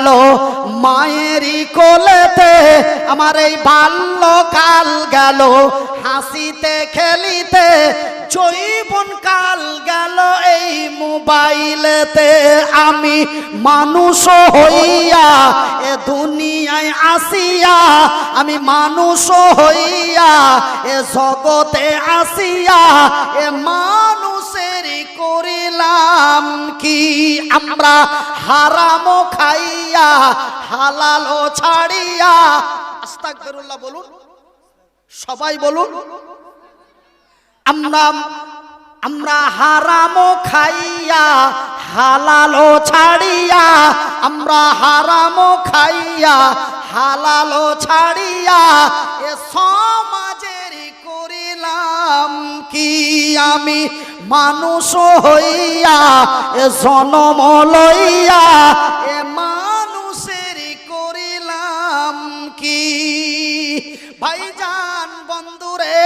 গেল মায়েরই কোলেতে আমার এই বাল্যকাল গেল। হাসিতে, খেলিতে জৈবন কাল গেল এই মোবাইলেতে। আমি মানুষ হইয়া এ দুনিয়ায় আসিয়া, আমি মানুষ হইয়া এ জগতে আসিয়া, এ মানুষেরই করিলাম কি? আমরা হারামো খাইয়া হালালো ছাড়িয়া। আস্তাগফিরুল্লাহ বলুন। সবাই বলুন। আমরা আমরা হারামো খাইয়া হালালো ছাড়িয়া, আমরা হারামো খাইয়া হালালো ছাড়িয়া, এ সমাজের করিলাম কি? আমি মানুষ হইয়া, এ জনম লইয়া, এ মানুষের করিলাম কি? ভাইজান বন্ধুরে,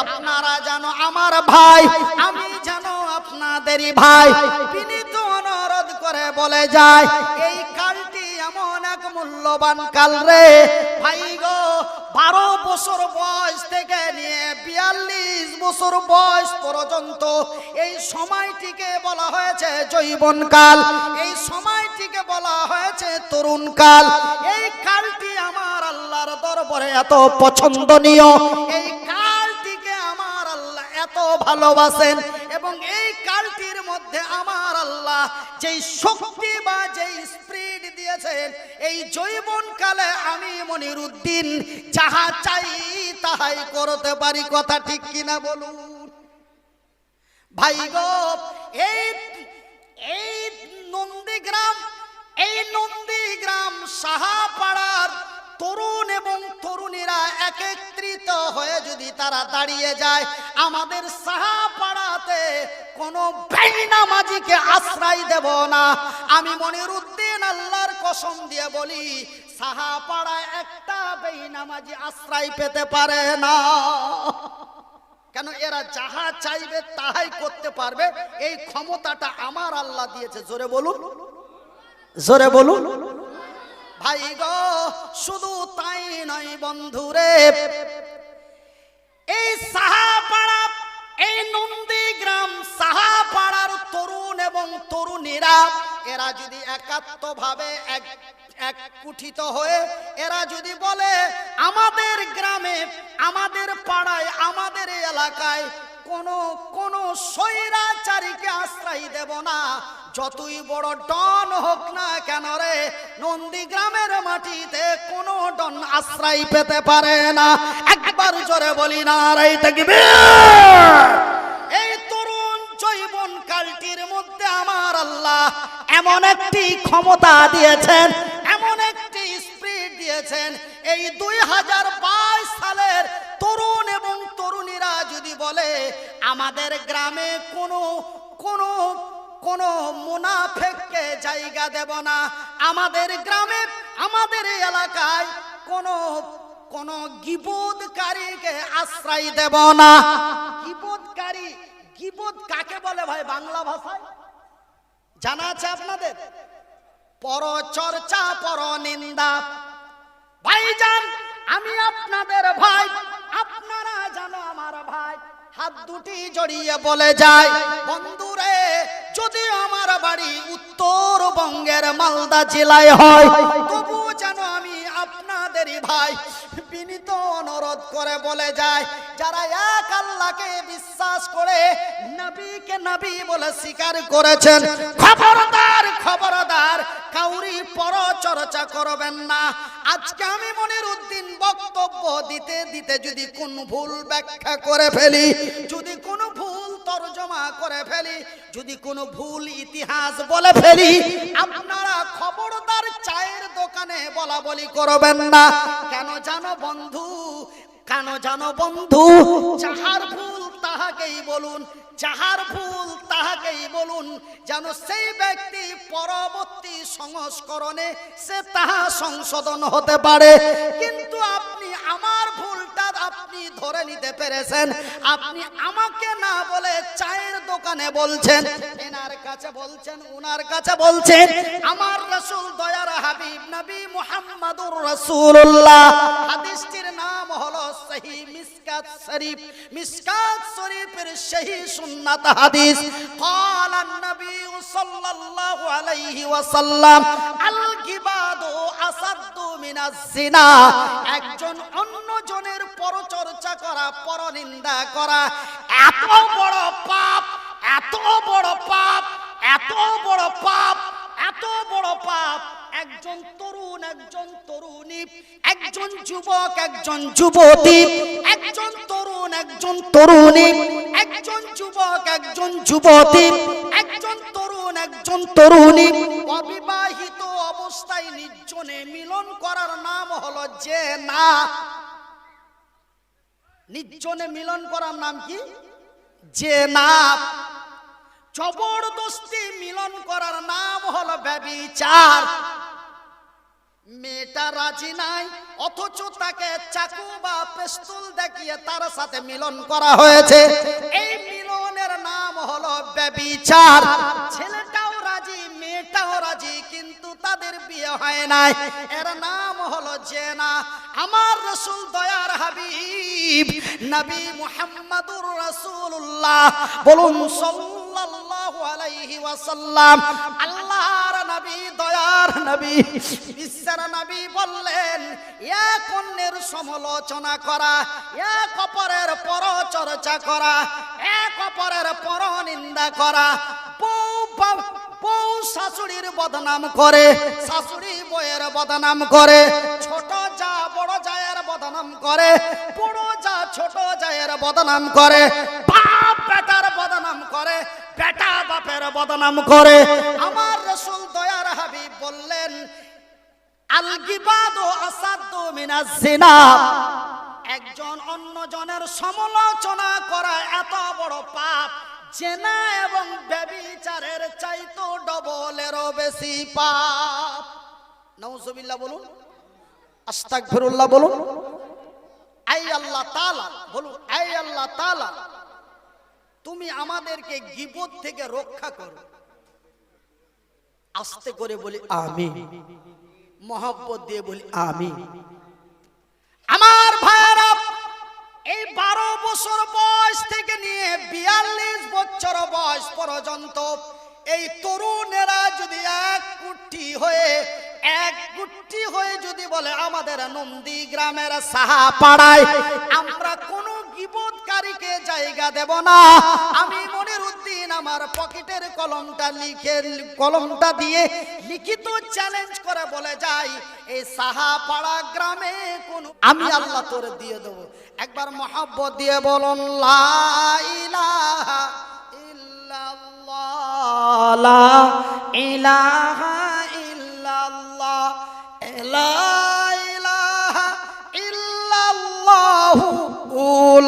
আপনারা জানো আমার ভাই, আমি জানো আপনাদেরই ভাই। বিনীত অনুরোধ করে বলে যায়, এই কালটি এমন এক মূল্যবান কাল রে। বছর বয়স পর্যন্ত এই সময়টিকে বলা হয়েছে জৈবন কাল এই সময়টিকে বলা হয়েছে তরুণ কাল এই কালটি আমার আল্লাহর দরবারে এত পছন্দনীয়। এই কালটিকে আমার আল্লাহ এত ভালোবাসেন। আল্লাহ যেই শক্তি বা যেই স্পিড দিয়েছেন, এই আমি যাহা চাই তাহাই করতে পারি, কথা ঠিক কিনা বলুন? ভাই এই এই নন্দীগ্রাম এই নন্দীগ্রাম সাহাপাড়ার তরুণ এবং তরুণীরা একত্রিত হয়ে যদি তারা দাঁড়িয়ে যায়, আমাদের সাহাপাড়াতে কোনো বেনামাজিকে আশ্রয় দেব না। আমি মনির উদ্দিন আল্লাহর কসম দিয়ে বলি, সাহাপাড়ায় একটা বেনামাজি আশ্রয় পেতে পারে না। কেন এরা যাহা চাইবে তাহাই করতে পারবে। এই ক্ষমতাটা আমার আল্লাহ দিয়েছে। জোরে বলুন। জোরে বলুন। ভাই গো, শুধু তাই নয় বন্ধুরে, এই সাহাপাড়া তরুণীরা এরা যদি একাত্ম ভাবে এক এক কুঠিত হয়ে, এরা যদি বলে, আমাদের গ্রামে, আমাদের পাড়ায়, আমাদের এলাকায় কোনো কোনো স্বৈরাচারীকে আশ্রয় দেব না, যতই বড় ডন হোক না কেন রে, নন্দীগ্রামের মাটিতে কোনো ডন আশ্রয় পেতে পারে না। একবার জোরে বলি না রাই থাকবে আল্লাহ এমন একটি ক্ষমতা দিয়েছেন, এমন একটি স্পিড দিয়েছেন। এই দুই হাজার বাইশ সালের তরুণ এবং তরুণীরা যদি বলে, আমাদের গ্রামে কোনো কোনো কোনো মুনাফেককে জায়গা দেব না, আমাদের গ্রামে, আমাদের এলাকায় কোনো, কোন গিবোধকারীকে আশ্রয় দেব না। গিবোধকারী গিবোধ কাকে বলে ভাই বাংলা ভাষায়? জানা আছে আপনাদের? পর চর্চা পর নিন্দা ভাইজান, আমি আপনাদের ভাই। আপনারা জানো আমার ভাই। হাত দুটি জড়িয়ে বলে যায় বন্ধুরে, যদি আমার বাড়ি উত্তরবঙ্গের মালদা জেলায় হয়, তবু যেন আমি আপনাদেরই ভাই। বিনীত অনুরোধ করে বলে যায়, যারা এক আল্লাহকে বিশ্বাস করে, নবীকে নবী বলে স্বীকার করেছেন, খবরদার খবরদার, কাউরি পর চর্চা করবেন না। আজকে আমি মনির উদ্দিন বক্তব্য দিতে দিতে যদি কোন ভুল ব্যাখ্যা করে ফেলি, যদি কোনো ভুল তর্জমা করে ফেলি। যদি কোনো ভুল ইতিহাস বলে ফেলি, আপনারা খবরদার চায়ের দোকানে বলা বলি করবেন না। কেন জানো বন্ধু? কেন জানো বন্ধু? যাহার ভুল তাহাকেই বলুন, যাহার ভুল তাহাকেই বলুন। যেন সেই ব্যক্তি পরবর্তী সংস্করণে সে তাহা সংশোধন হতে পারে। কিন্তু আপনি আমার ভুলটা আপনি ধরে নিতে পেরেছেন আপনি আমাকে না বলে চায়ের দোকানে বলছেন এনার কাছে বলছেন উনার কাছে বলছেন আমার রসুল দয়ার হাবিব নবী মুহাম্মাদুর রাসূলুল্লাহ হাদিসটির নাম হলো সহি মিসকাত শরীফ মিসকাত শরীফের সহি সুন্নাত হাদিস قال النبي صلى الله عليه وسلم الغيباد أشد من الزنا একজন অন্য জনের পরচর্চা করা, পরনিন্দা করা। এত বড় পাপ, এত বড় পাপ, এত বড় পাপ, এত বড় পাপ। একজন তরুণ, একজন তরুণী, একজন যুবক, একজন যুবতী, একজন তরুণ, একজন তরুণী, একজন যুবক, একজন যুবতী, একজন তরুণ, একজন তরুণী। অবিবাহিত অবস্থায় নির্জনে মিলন করার নাম হলো যে না নির্জনে মিলন করার নাম কি? যে না জবরদস্তি মিলন করার নাম হলো ব্যবিচার। মেয়েটা রাজি নাই, অথচ তাকে চাকু বা পেস্তুল দেখিয়ে তার সাথে মিলন করা হয়েছে। এই মিলনের নাম হলো ব্যবিচার। রাজি কিন্তু তাদের বিয়ে হয় নাই। এর নাম হলো জেনা। আমার রসুল দয়ার হাবিব, নবী মুহাম্মাদুর রাসূলুল্লাহ। বলুন সাল্লাল্লাহু আলাইহি ওয়াসাল্লাম, আল্লাহর নবী, দয়ার নবী নবী বললেন এক অন্যের সমালোচনা করা এক অপরের পরচর্চা করা এক অপরের পরনিন্দা করা বউ শাশুড়ির বদনাম করে, শাশুড়ি বইয়ের বদনাম করে, ছোট যা বড় জায়ের বদনাম করে, বড় যা ছোট জায়ের বদনাম করে, বাপ বেটার বদনাম করে, বেটা বাপের বদনাম করে। আমার রসুল দয়ার হাবিব বললেন, আলগিবাদ আসাদ্দ মিনাজ জিনা। একজন অন্য জনের সমালোচনা করা এত বড় পাপ জেনা এবং ব্যবিচারের চাইতো ডবলেরও বেশি পাপ। নওজুবিল্লাহ বলুন, আস্তাগফিরুল্লাহ বলুন, আই আল্লাহ তাআলা বলুন, আই আল্লাহ তাআলা, তুমি আমাদেরকে গিবত থেকে রক্ষা করো। আস্তে করে বলি আমি মহব্বত দিয়ে বলি আমি আমার ভাইয়েরা এই বারো বছর বয়স থেকে নিয়ে বিয়াল্লিশ বছর বয়স পর্যন্ত এই তরুণেরা যদি এক কুটি হয়ে, এক গুটি হয়ে যদি বলে আমাদের নন্দী গ্রামের সাহা পাড়ায়, আমরা কোনো বিপদকারীকে জায়গা দেব না। আমি মনির আমার পকেটের কলমটা লিখে কলমটা দিয়ে লিখিত চ্যালেঞ্জ করে বলে যাই এই সাহা পাড়া গ্রামে কোন আমি আল্লাহ তোরে দিয়ে দেবো। একবার মহাব্বত দিয়ে বলুন লা ইলাহা ইল্লাল্লাহ লা ইলাহা ইল্লাল্লাহ লা ইলাহা ইল্লাল্লাহু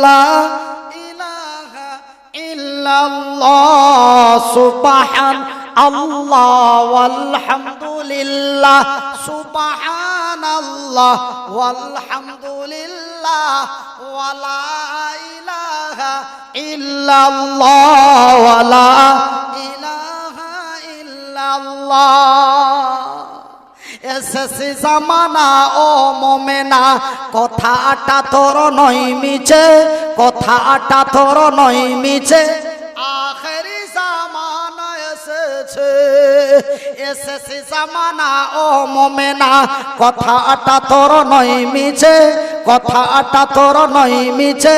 লা ইলাহা ইল্লাল্লাহ, সুবহান আল্লাহ ওয়ালহামদুলিল্লাহ সুবহান আল্লাহ ওয়ালা ইলাহা ইল্লাল্লাহ, ওয়ালা ইলাহা ইল্লাল্লাহ। এসেছে জামানা ও মোমেনা কথাটা তোর নই মিছে কথাটা তোর নই মিছে। এসেছে জামানা, ও মোমেনা। কথাটা তোর নই মিছে, কথাটা তোর নই মিছে।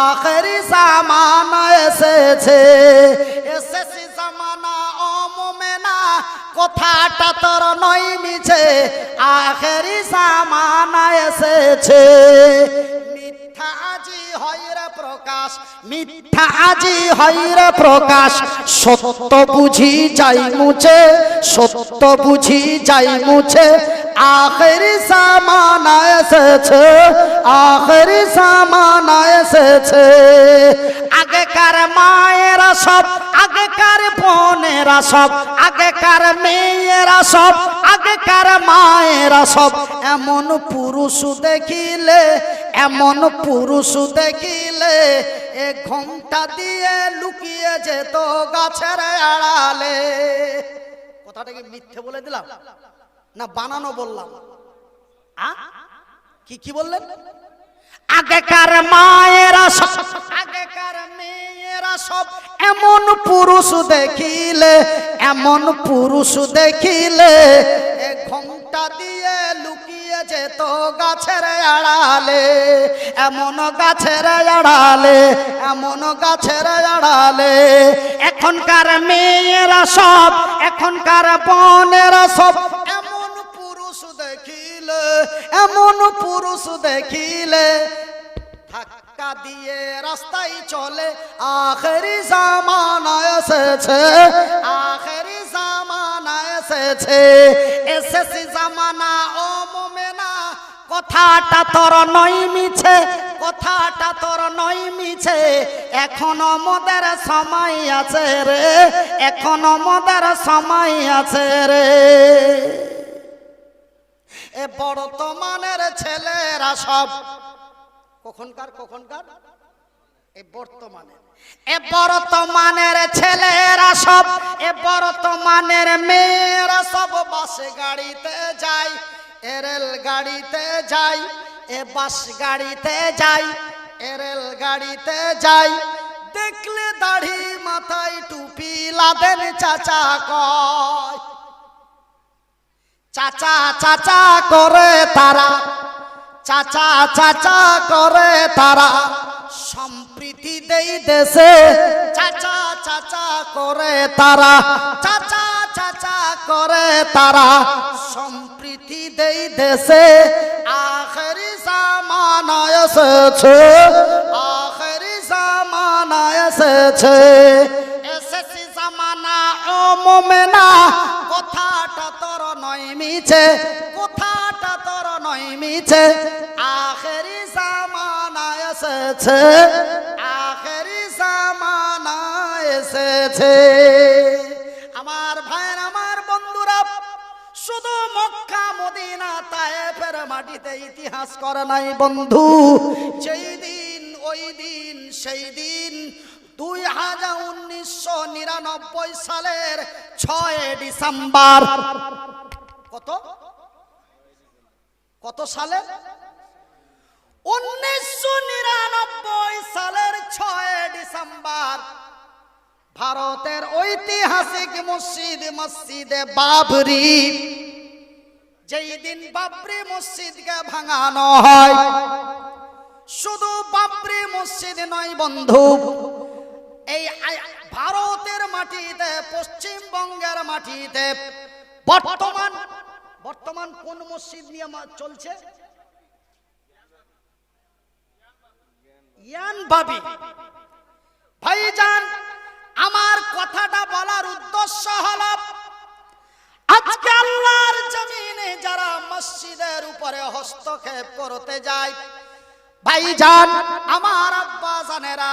আখেরি জামানা এসেছে এসেছে জামানা, ও মোমেনা। কথাটা তোর নই মিছে, আখেরি সামানা এসেছে। আজি হইরে প্রকাশ, মিথ্যা আজি হইরে প্রকাশ। সত্য বুঝি যাই মুছে, সত্য বুঝি যাই মুছে আখেরি সামানা এসেছে, আখেরি সামানা এসেছে। আগেকার মায়েরা সব, আগেকার বোনেরা সব, আগেকার মেয়েরা সব, আগেকার মায়েরা সব। এমন পুরুষ দেখিলে, এমন পুরুষ দেখিলে, এ ঘণ্টা দিয়ে লুকিয়ে যেত গাছের আড়ালে। কথাটা কি মিথ্যে বলে দিলাম? না বানানো বললাম। আ? কি কি বললেন? আগেকার মায়েরা সব আগেকার মেয়েরা সব এমন পুরুষ দেখিলে এমন পুরুষ দেখিলে এ ঘোমটা দিয়ে লুকিয়ে যেত গাছের আড়ালে এমন গাছের আড়ালে এমন গাছের আড়ালে। এখনকার মেয়েরা সব এখনকার বনেরা সব এমন পুরুষ দেখিলে, ধাক্কা দিয়ে রাস্তায় চলে। আখেরি জামানা এসেছে, আখেরি জামানা এসেছে। এসেছি জামানা, ও মোমেনা, কথাটা তোর নই মিছে, কথাটা তোর নই মিছে। এখনও মোদের সময় আছে রে, এখনও মোদের সময় আছে রে। এ বর্তমানের ছেলেরা সব। কখনকার কখনকার? এ বর্তমানে এ বর্তমানের ছেলেরা সব। এ বর্তমানের মেয়েরা সব বাসে গাড়িতে যায়, এ রেল গাড়িতে যায়, এ বাস গাড়িতে যায়, এ রেল গাড়িতে যায়। দেখলে দাড়ি মাথায় টুপি, লাদেন চাচা কয়। চাচা চাচা করে তারা। চাচা চাচা করে তারা। সম্প্রীতি দেই দেশে। চাচা চাচা করে তারা। চাচা চাচা করে তারা। সম্প্রীতি দেই দেশে। আখেরি জামানা এসেছে। আখেরি জামানা এসেছে। এসেছি জামানা ও মোমেনা। নয় মিছে, কথাটা তোর নয় মিছে? আখেরি জামানা এসেছে, আখেরি জামানা এসেছে। আমার ভাইয়ের, আমার বন্ধুরা, শুধু মক্কা, মদিনা, তায়েফের মাটিতে ইতিহাস করে নাই বন্ধু। যেই দিন, ওই দিন, সেই দিন দুই হাজার উনিশশো নিরানব্বই সালের ছয় ডিসেম্বর কত? কত সালে? উনিশশো নিরানব্বই সালের ছয় ডিসেম্বর, ভারতের ঐতিহাসিক মসজিদ মসজিদে বাবরি। যেই দিন বাবরি মসজিদকে ভাঙানো হয়, শুধু বাবরি মসজিদ নয় বন্ধু, এই ভারতের মাটিতে, পশ্চিমবঙ্গের মাটিতে বর্তমান বর্তমান কোন মসজিদ নিয়ে চলছে? ইয়ান ভাবি। ভাইজান, আমার কথাটা বলার উদ্দেশ্য হলো, আজকে আল্লাহর জমিনে যারা মসজিদের উপরে হস্তক্ষেপ করতে যায়, ভাইজান, আমার আব্বা জানেরা,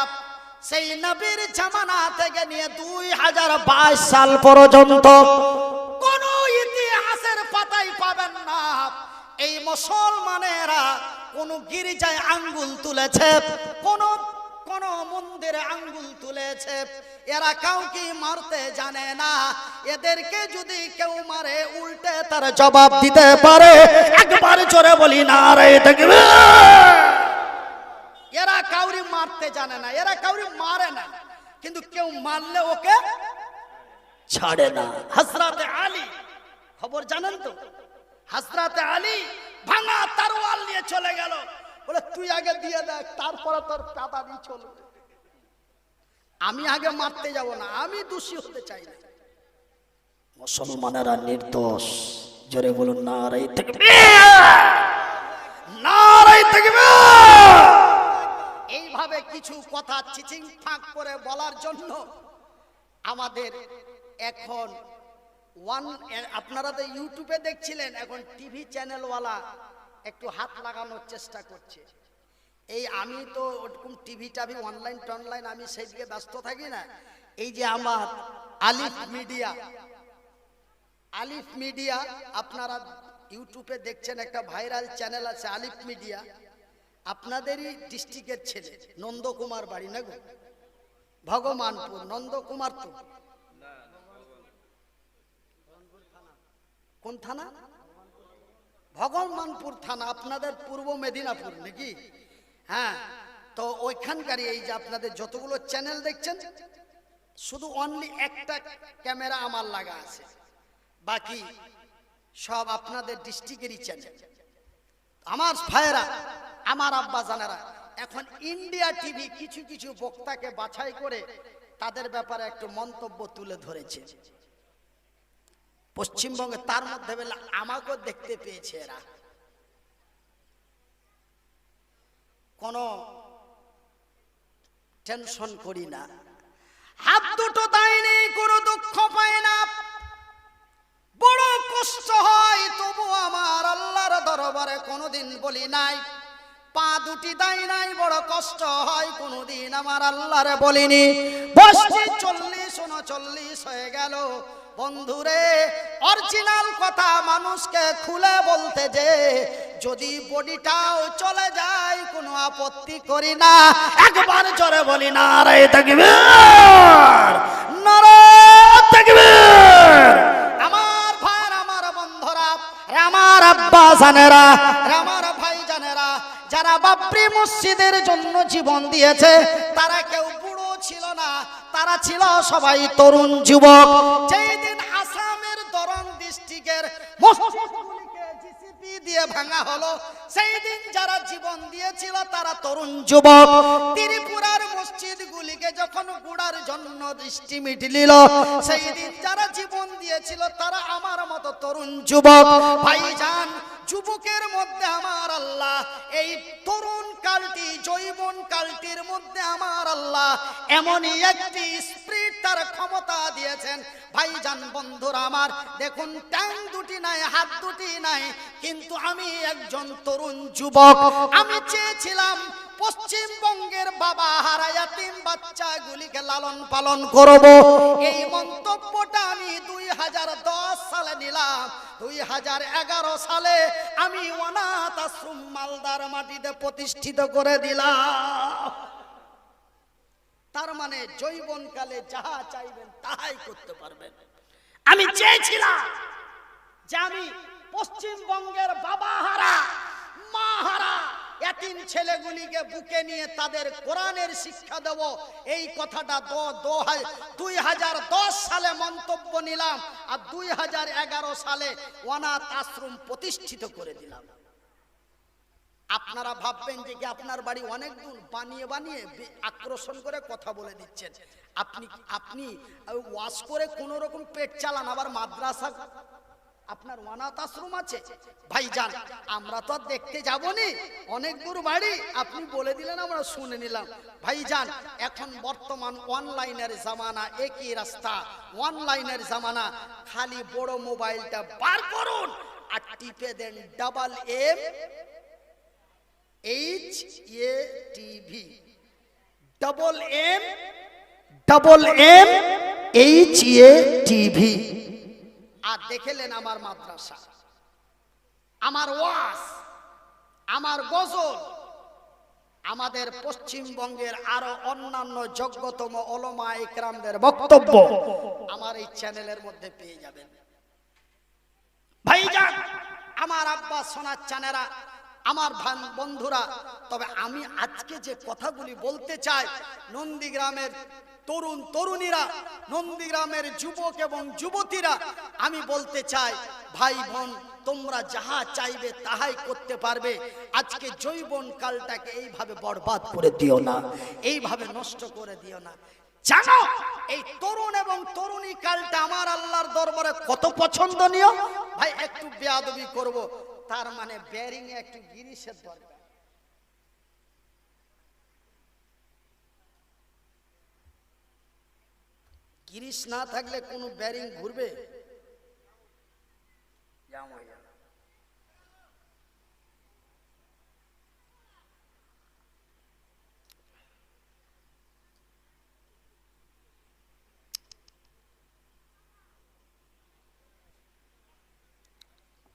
সেই নবীর জামানা থেকে নিয়ে দুই হাজার বাইশ সাল পর্যন্ত এই মুসলমানেরা কোন গির্জায় আঙ্গুল তুলেছে, কোন কোন মন্দিরে আঙ্গুল তুলেছে। এরা কাউকে মারতে জানে না। এদেরকে যদি কেউ মারে, উল্টে তার জবাব দিতে পারে। একবার জোরে বলি না রে দেখবে? এরা কাউরি মারতে জানে না, এরা কাউরি মারে না। কিন্তু কেউ মারলে ওকে ছাড়ে না। হাসরাতে আলী, খবর জানেন তো? হাসরাতে আলী ভাঙা তারওয়াল নিয়ে চলে গেল। বলে, তুই আগে দিয়ে দেখ তারপরে তোর পাতা দিয়ে চলবে। আমি আগে মারতে যাব না, আমি দোষী হতে চাই না। মুসলমানেরা নির্দোষ। জোরে বলুন নারাই থেকে নারাই থাকবে এইভাবে কিছু কথা চিচিং ফাঁক করে বলার জন্য আমাদের এখন ওয়ান আপনারা তো ইউটিউবে দেখছিলেন, এখন টিভি চ্যানেলওয়ালা একটু হাত লাগানোর চেষ্টা করছে। এই আমি তো ওরকম টিভি টাভি অনলাইন টনলাইন আমি সেই দিকে ব্যস্ত থাকি না। এই যে আমার আলিফ মিডিয়া আলিফ মিডিয়া আপনারা ইউটিউবে দেখছেন একটা ভাইরাল চ্যানেল আছে আলিফ মিডিয়া আপনাদেরই ডিস্ট্রিক্টের ছেলে, নন্দকুমার বাড়ি, না গো? ভগবানপুর নন্দকুমার কোন থানা? ভগবানপুর থানা, আপনাদের পূর্ব মেদিনীপুর নাকি? হ্যাঁ তো ওইখানকারই এই যে আপনাদের যতগুলো চ্যানেল দেখছেন, শুধু অনলি একটা ক্যামেরা আমার লাগা আছে। বাকি সব আপনাদের ডিস্ট্রিক্টেরই চ্যানেল আমার ভাইয়েরা, আমার আব্বা জানারা এখন ইন্ডিয়া টিভি কিছু কিছু বক্তাকে বাছাই করে তাদের ব্যাপারে একটু মন্তব্য তুলে ধরেছে। পশ্চিমবঙ্গে তার মধ্যে বেলা আমাকেও দেখতে পেয়েছে এরা। কোনো টেনশন করি না। হাত দুটো দেয়নি কোনো দুঃখ পায় না। বড় কষ্ট হয়, তবু আমার আল্লাহর দরবারে কোনোদিন বলি নাই। পা দুটি দায় নাই, বড় কষ্ট হয়, কোনোদিন আমার আল্লাহরে বলিনি। বসছি চল্লিশ উনচল্লিশ হয়ে গেল। বন্ধুরে অরিজিনাল কথা মানুষকে খুলে বলতে যে, যদি বডিটাও চলে যায়, কোনো আপত্তি করি না। একবার জোরে বলি না রে নারে আমার ভাই আমার বন্ধুরা আমার আব্বা জানেরা আমার ভাই জানেরা, যারা বাবরি মসজিদের জন্য জীবন দিয়েছে, তারা কেউ বুড়ো ছিল না। তারা ছিল সবাই তরুণ যুবক। আসামের ডিস্ট্রিক্টের দিয়ে ভাঙা হলো সেই দিন যারা জীবন দিয়েছিল তারা তরুণ যুবক। ত্রিপুরার মসজিদগুলিকে যখন গুড়ার জন্য দৃষ্টি মিটলিল সেই দিন যারা জীবন দিয়েছিল তারা আমার মতো তরুণ যুবক। ভাইজান যুবকের মধ্যে আমার আল্লাহ, এই তরুণ কালটি জৈবন কালটির মধ্যে আমার আল্লাহ, এমনই একটি স্প্রিট তার ক্ষমতা দিয়েছেন। ভাইজান বন্ধুরা আমার, দেখুন, ট্যাং দুটি নাই, হাত দুটি নাই, কিন্তু আমি একজন তরুণ যুবক। আমি চেয়েছিলাম পশ্চিমবঙ্গের বাবা হারায়া তিন বাচ্চাগুলিকে লালন পালন করব। এই মন্তব্যটা আমি দুই হাজার দশ সালে নিলাম। দুই হাজার এগারো সালে আমি অনাথ আশ্রম মালদার মাটিতে প্রতিষ্ঠিত করে দিলাম। তার মানে জৈবনকালে যাহা চাইবেন তাহাই করতে পারবেন। আমি চেয়েছিলাম যে আমি পশ্চিমবঙ্গের বাবা হারা, মা হারা এতিম ছেলেগুলিকে বুকে নিয়ে তাদের কোরআনের শিক্ষা দেব। এই কথাটা দুই হাজার দশ সালে মন্তব্য নিলাম আর দুই হাজার এগারো সালে অনাথ আশ্রম প্রতিষ্ঠিত করে দিলাম। আপনারা ভাববেন যে কি আপনার বাড়ি অনেক দূর? বানিয়ে বানিয়ে আকর্ষণ করে কথা বলে দিচ্ছেন। আপনি আপনি ওয়াশ করে কোন রকম পেট চালান, আবার মাদ্রাসা আপনার অনাথ আশ্রম আছে। ভাইজান, আমরা তো দেখতে যাবনি। অনেক দূর বাড়ি। আপনি বলে দিলেন, আমরা শুনে নিলাম। ভাইজান, এখন বর্তমান অনলাইনের জামানা একই রাস্তা। অনলাইনের জামানা, খালি বড় মোবাইলটা বার করুন আর টিপে দেন double M H A TV double M double M H A TV আর দেখেলেন আমার মাদ্রাসা। আমার ওয়াজ, আমার গজল, আমাদের পশ্চিমবঙ্গের আরও অন্যান্য যোগ্যতম ওলমা ইকরামদের বক্তব্য আমার এই চ্যানেলের মধ্যে পেয়ে যাবেন। ভাইজান, আমার আব্বা সোনার চানেরা আমার বন্ধুরা, তবে আমি আজকে যে কথাগুলি বলতে চাই, নন্দীগ্রামের তরুণ তরুণীরা, নন্দীগ্রামের যুবক এবং যুবতীরা, আমি বলতে চাই, ভাই বোন, তোমরা যাহা চাইবে তাহাই করতে পারবে। আজকে জৈবন কালটাকে এইভাবে বরবাদ করে দিও না, এইভাবে নষ্ট করে দিও না। জানো, এই তরুণ এবং তরুণী কালটা আমার আল্লাহর দরবারে কত পছন্দনীয়? ভাই, একটু বেয়াদবি করব, তার মানে ব্যারিং একটু গিরিশের দরকার। গিরিশ না থাকলে কোনো ব্যারিং ঘুরবে।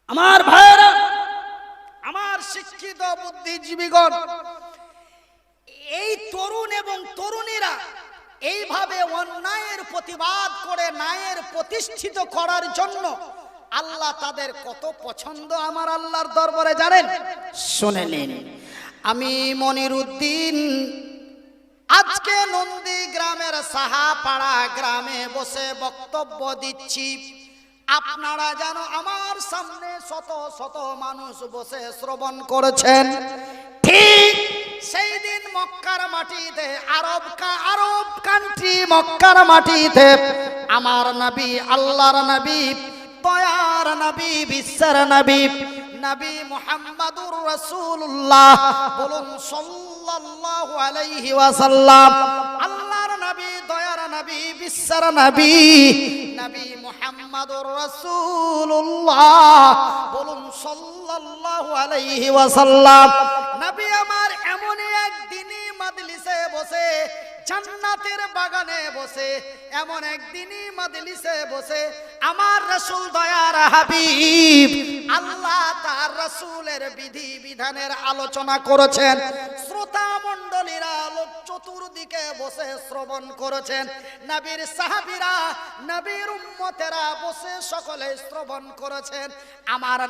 আমার ভাইয়েরা আমার শিক্ষিত বুদ্ধিজীবীগণ এই তরুণ এবং তরুণীরা এইভাবে অন্যায়ের প্রতিবাদ করে ন্যায়ের প্রতিষ্ঠিত করার জন্য আল্লাহ তাদের কত পছন্দ আমার আল্লাহর দরবারে জানেন? শুনে নিন। আমি মনির উদ্দিন আজকে নন্দী গ্রামের সাহাপাড়া গ্রামে বসে বক্তব্য দিচ্ছি। আপনারা যেন আমার সামনে শত শত মানুষ বসে শ্রবণ করেছেন। ঠিক সেই দিন মক্কার মাটিতে, আরব আরব কান্ট্রি মক্কার মাটিতে আমার নবী, আল্লাহর নবী, দয়ার নবী, বিশ্বের নবী নবী মুহাম্মাদুর রাসূলুল্লাহ বলুন সাল্লাল্লাহু আলাইহি ওয়াসাল্লাম। আল্লাহর নবী, দয়ার নবী, বিশ্বের নবী নবী মুহাম্মাদুর রাসূলুল্লাহ। বলুন সাল্লাল্লাহু আলাইহি ওয়াসাল্লাম নবী আমার এমনই একদিনই মাজলিসে বসে, জান্নাতের বাগানে বসে, এমন একদিনই মাজলিসে বসে, আমার রসুল দয়ার হাবিব, আল্লাহ তার রসুলের বিধি বিধানের আলোচনা করেছেন, শ্রোতা মণ্ডলীরা লোক চতুর্দিকে বসে শ্রবণ করেছেন, নবীর সাহাবীরা, নবীর উম্মতেরা বসে সকলে শ্রবণ করেছেন, আমার